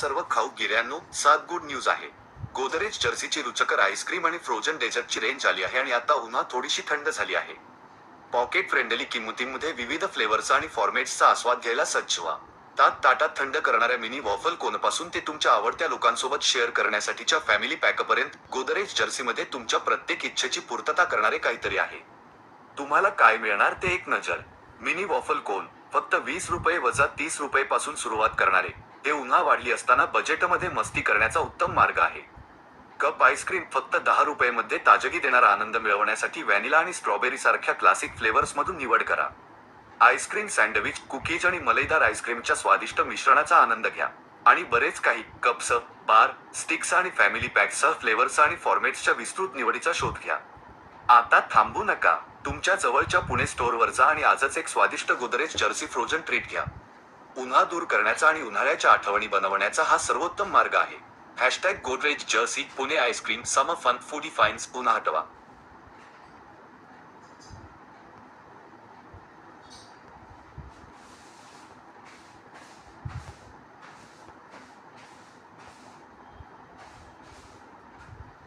सर्व खाऊ गिऱ्यांनो सात गुड न्यूज आहे. गोदरेज जर्सीची रुचकर आईस्क्रीम आणि फ्रोजन डेझर्टची रेंज आली आहे आणि आता उन्हा थोडीशी थंड झाली आहे. पॉकेट फ्रेंडली किंमतीमध्ये विविध फ्लेवरचा आणि फॉर्मेट्सचा आस्वाद घ्यायला सज्ज व्हा. तात ताटात थंड करणाऱ्या मिनी वॉफल कोनपासून ते तुमच्या आवडत्या लोकांसोबत शेअर करण्यासाठीच्या फॅमिली पॅकपर्यंत गोदरेज जर्सीमध्ये तुमच्या प्रत्येक इच्छेची पूर्तता करणारे काहीतरी आहे. तुम्हाला काय मिळणार ते एक नजर. मिनी वॉफल कोन फक्त वीस रुपये वजा तीस रुपये पासून सुरुवात करणारे. हे उन्हा वाढली असताना बजेटमध्ये मस्ती करण्याचा उत्तम मार्ग आहे. कप आईस्क्रीम फक्त दहा रुपये मध्ये ताजगी देणारा आनंद मिळवण्यासाठी व्हॅनिला आणि स्ट्रॉबेरी सारख्या क्लासिक फ्लेवर्स मधून निवड करा. आईस्क्रीम सँडविच कुकीज आणि मलईदार आईस्क्रीमच्या स्वादिष्ट मिश्रणाचा आनंद घ्या. आणि बरेच काही कप्स बार स्टिक्स आणि फॅमिली पॅक्ससह फ्लेवर्स आणि फॉर्मेट्सच्या विस्तृत निवडीचा शोध घ्या. आता थांबू नका. तुमच्या जवळच्या पुणे स्टोअरवर जा आणि आजच एक स्वादिष्ट गोदरेज जर्सी फ्रोझन ट्रीट घ्या. उन्हा दूर करण्याचा आणि उन्हाळ्याच्या आठवणी बनवण्याचा हा सर्वोत्तम मार्ग आहे. Hashtag Godrej Jersey Pune ice cream summer fun foodie finds पुन्हा हटवा.